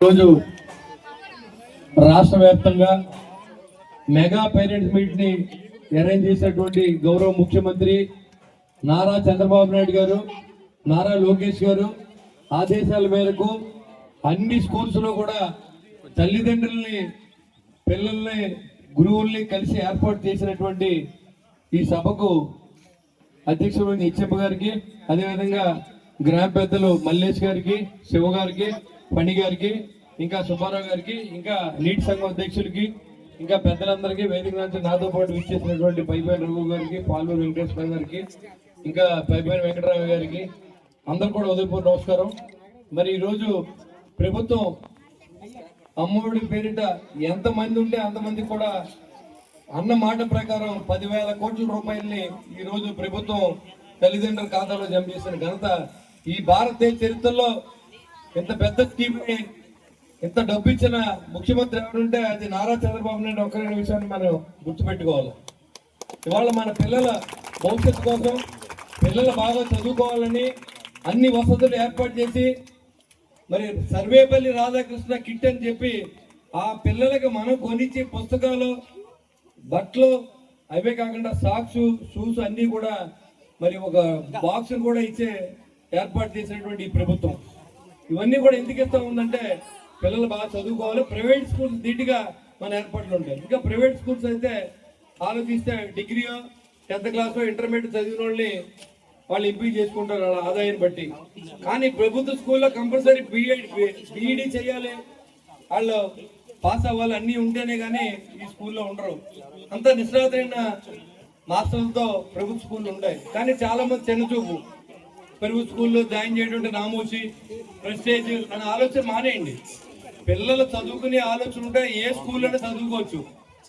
రోజు రాష్ట్ర వ్యాప్తంగా మెగా పేరెంట్స్ మీట్ని అరేంజ్ చేసినటువంటి గౌరవ ముఖ్యమంత్రి నారా చంద్రబాబు నాయుడు గారు నారా లోకేష్ గారు ఆదేశాల మేరకు అన్ని స్కూల్స్లో కూడా తల్లిదండ్రుల్ని పిల్లల్ని గురువుల్ని కలిసి ఏర్పాటు చేసినటువంటి ఈ సభకు అధ్యక్షుడు ఇచ్చప్ప గారికి అదేవిధంగా గ్రామ పెద్దలు మల్లేష్ గారికి శివ గారికి పని గారికి ఇంకా సుబ్బారావు గారికి ఇంకా నీటి సంఘం అధ్యక్షుడికి ఇంకా పెద్దలందరికీ వేదిక నుంచి నాతో పాటు విచ్చేసినటువంటి పైపైన రఘు గారికి పాల్మూరు వెంకటేశ్వర గారికి ఇంకా పైపైన వెంకటరావు గారికి అందరు కూడా ఉదయపూర్ నమస్కారం. మరి ఈరోజు ప్రభుత్వం అమ్మఒడి పేరిట ఎంతమంది ఉంటే అంతమంది కూడా అన్న మాట ప్రకారం పదివేల కోట్ల రూపాయల్ని ఈరోజు ప్రభుత్వం తల్లిదండ్రుల ఖాతాలో జమ చేసిన ఘనత ఈ భారతదేశ చరిత్రలో ఇంత పెద్ద స్కీమ్ని ఇంత డబ్బు ఇచ్చిన ముఖ్యమంత్రి ఎవరుంటే అది నారా చంద్రబాబు నాయుడు ఒక్కరి విషయాన్ని మనం గుర్తుపెట్టుకోవాలి. ఇవాళ మన పిల్లల భవిష్యత్తు కోసం పిల్లలు బాగా చదువుకోవాలని అన్ని వసతులు ఏర్పాటు చేసి మరి సర్వేపల్లి రాధాకృష్ణ కిట్ అని చెప్పి ఆ పిల్లలకి మనం కొనిచ్చే పుస్తకాలు బట్టలు అవే కాకుండా సాక్స్ షూస్ అన్నీ కూడా మరి ఒక బాక్స్ కూడా ఇచ్చే ఏర్పాటు చేసినటువంటి ఈ ప్రభుత్వం. ఇవన్నీ కూడా ఎందుకు ఇస్తా ఉందంటే పిల్లలు బాగా చదువుకోవాలి. ప్రైవేట్ స్కూల్స్ ధీటుగా మన ఏర్పాట్లు ఉంటాయి. ఇంకా ప్రైవేట్ స్కూల్స్ అయితే ఆలోచిస్తే డిగ్రీయో టెన్త్ క్లాస్ ఇంటర్మీడియట్ చదివిన వాళ్ళని వాళ్ళు ఎంపిక చేసుకుంటారు వాళ్ళ ఆదాయాన్ని బట్టి. కానీ ప్రభుత్వ స్కూల్లో కంపల్సరీ బీఎడ్ బీఈడి చేయాలి. వాళ్ళు పాస్ అవ్వాలి. అన్నీ ఉంటేనే కానీ ఈ స్కూల్లో ఉండరు. అంత నిష్ణాతైన మాస్టర్లతో ప్రభుత్వ స్కూళ్ళు ఉంటాయి. కానీ చాలా మంది చిన్న చూపు పెరుగు స్కూల్లో జాయిన్ చేయడం నామూసి ప్రెస్టేజ్ అనే ఆలోచన మానేయండి. పిల్లలు చదువుకునే ఆలోచన ఉంటే ఏ స్కూల్లోనే చదువుకోవచ్చు.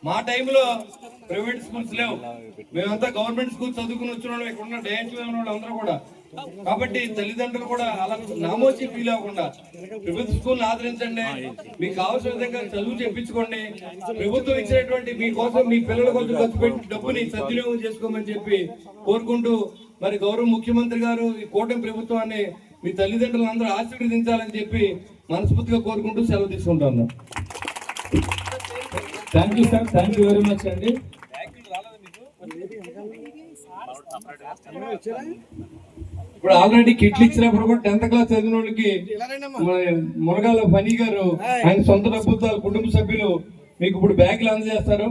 మా టైంలో ప్రైవేట్ స్కూల్స్ లేవు. మేమంతా గవర్నమెంట్ స్కూల్ చదువుకుని వచ్చిన వాళ్ళు ఇక్కడ ఉన్న డ్యాన్స్ ఉన్న అందరూ కూడా. కాబట్టి తల్లిదండ్రులు కూడా అలా నామోచి ఫీల్ అవ్వకుండా ప్రభుత్వ స్కూల్ ఆదరించండి. మీకు కావాల్సిన విధంగా చదువు చెప్పించుకోండి ప్రభుత్వం ఇచ్చినటువంటి మీకోసం మీ పిల్లల కోసం ఖర్చు పెట్టి డబ్బుని సద్వినియోగం చేసుకోమని చెప్పి కోరుకుంటూ మరి గౌరవ ముఖ్యమంత్రి గారు ఈ కూటమి ప్రభుత్వాన్ని మీ తల్లిదండ్రులు అందరూ ఆశీర్వదించాలని చెప్పి మనస్ఫూర్తిగా కోరుకుంటూ సెలవు తీసుకుంటాను. Thank you sir thank you very much అండి. ఇప్పుడు ఆల్రెడీ కిట్లు ఇచ్చినప్పుడు కూడా టెన్త్ క్లాస్ చదివిన వాళ్ళకి మన మునగాల ఫనీ గారు ఆయన సొంత డబ్బులతో వాళ్ళ కుటుంబ సభ్యులు మీకు ఇప్పుడు బ్యాగులు అందజేస్తారు.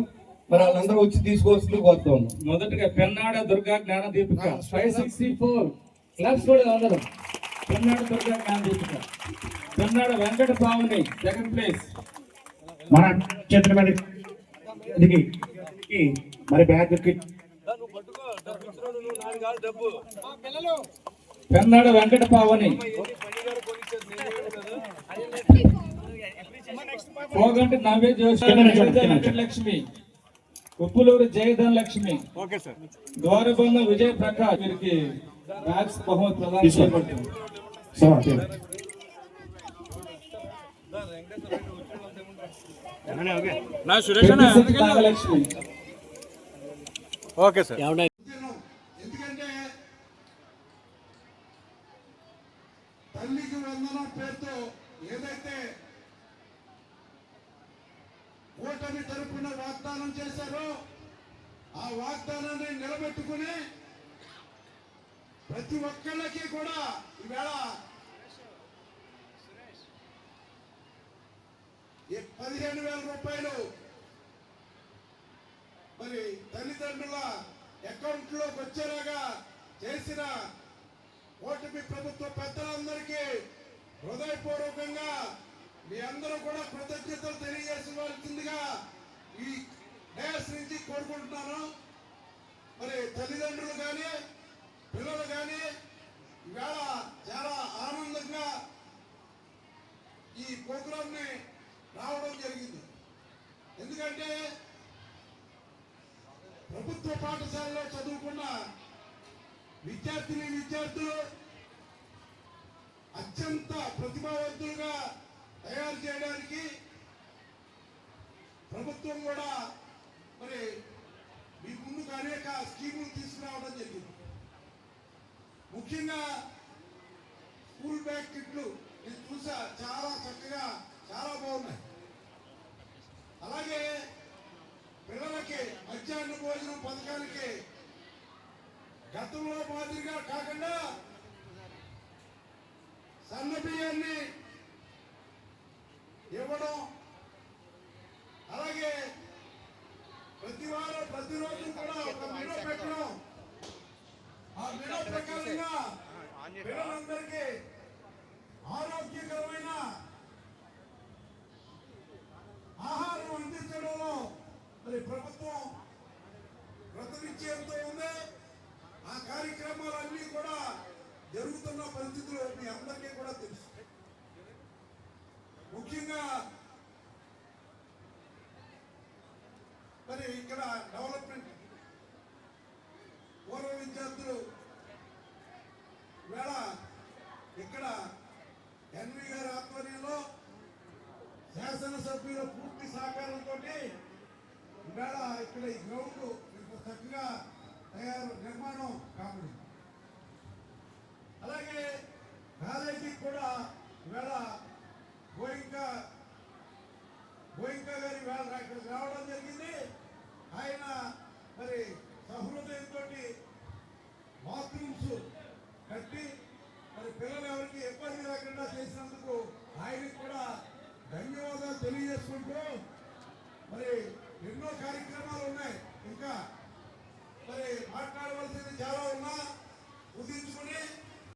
మరి వాళ్ళందరూ వచ్చి తీసుకోవాల్సింది కోరుతా ఉన్నాం మొదటగా Pennada Durga Gnana Deepika five sixty four class కూడా అందరం. పెన్నాడ దుర్గా జ్ఞాన దీపిక పెన్నాడ వెంకట పావని సెకండ్ ప్లేస్ మన చేతుల ఇది మరి బ్యాగ్ పెన్నాడ వెంకట పావని. పోగంటి నవ్య జోషి. వెంకటలక్ష్మి ఉప్పులూరు జయధన్ లక్ష్మి. గౌరబంధం విజయ్ ప్రకాష్ వీరికి బ్యాగ్స్ బహుమతి ప్రదానం చేయబడుతుంది. ఓకే. సార్ ఎందుకంటే తల్లికి వందనం పేరుతో ఏదైతే కూటమి తరపున వాగ్దానం చేశారో ఆ వాగ్దానాన్ని నిలబెట్టుకుని ప్రతి ఒక్కళ్ళకి కూడా ఈవేళ ఈ పదిహేను వేల రూపాయలు మరి తల్లిదండ్రుల అకౌంట్లోకి వచ్చేలాగా చేసిన ఓటమి ప్రభుత్వ పెద్దలందరికీ హృదయపూర్వకంగా మీ అందరూ కూడా కృతజ్ఞతలు తెలియజేసవలసిందిగా ఈ డయాస్ నుంచి కోరుకుంటున్నాను. మరి తల్లిదండ్రులు కానీ పిల్లలు కానీ ఈవేళ చాలా ఆనందంగా ఈ ప్రోగ్రాంని రావడం జరిగింది. ఎందుకంటే ప్రభుత్వ పాఠశాలలో చదువుకున్న విద్యార్థిని విద్యార్థులు అత్యంత ప్రతిభావంతులుగా తయారు చేయడానికి ప్రభుత్వం కూడా మరి మీ ముందుకు అనేక స్కీములు తీసుకురావడం జరిగింది. ముఖ్యంగా స్కూల్ బ్యాగ్ కిట్లు నేను చూసా చాలా చక్కగా చాలా బాగున్నాయి. అలాగే పిల్లలకి మధ్యాహ్న భోజనం పథకానికి గతంలో మాదిరిగా కాకుండా సన్న బియ్యాన్ని ఇవ్వడం. అలాగే ప్రతి వారం ప్రతిరోజు కూడా ఒక మెనూ పెట్టడం. ఆ మెనూ ప్రకారంగా పిల్లలందరికీ ఆరోగ్యకరమైన ఆహారం అందించడంలో మరి ప్రభుత్వం ప్రతినిత్యంతో ఉంది. ఆ కార్యక్రమాలన్నీ కూడా జరుగుతున్న పరిస్థితులు మీ అందరికీ కూడా తెలుసు. ముఖ్యంగా మరి ఇక్కడ డెవలప్మెంట్ పూర్వ విద్యార్థులు వేళ ఇక్కడ ఎన్వి గారి ఆధ్వర్యంలో శాసనసభ్యుల పూర్తి సహకారంతో ఈవేళ ఇక్కడ ఈ గ్రౌండ్ ఇంత చక్కగా తయారు నిర్మాణం కాబట్టి అలాగే కాలేజీకి కూడా ఈవేళ గోయింకా గోయింకా గారి వేళ ఇక్కడికి రావడం జరిగింది. ఆయన మరి సహృదయంతో బాత్రూమ్స్ కట్టి మరి పిల్లలు ఎవరికి ఇబ్బంది లేకుండా చేసినందుకు ఆయనకు కూడా ధన్యవాదాలు తెలియజేసుకుంటూ మరి ఎన్నో కార్యక్రమాలు ఉన్నాయి. ఇంకా మరి మాట్లాడవలసింది చాలా ఉన్నా ఉదించుకుని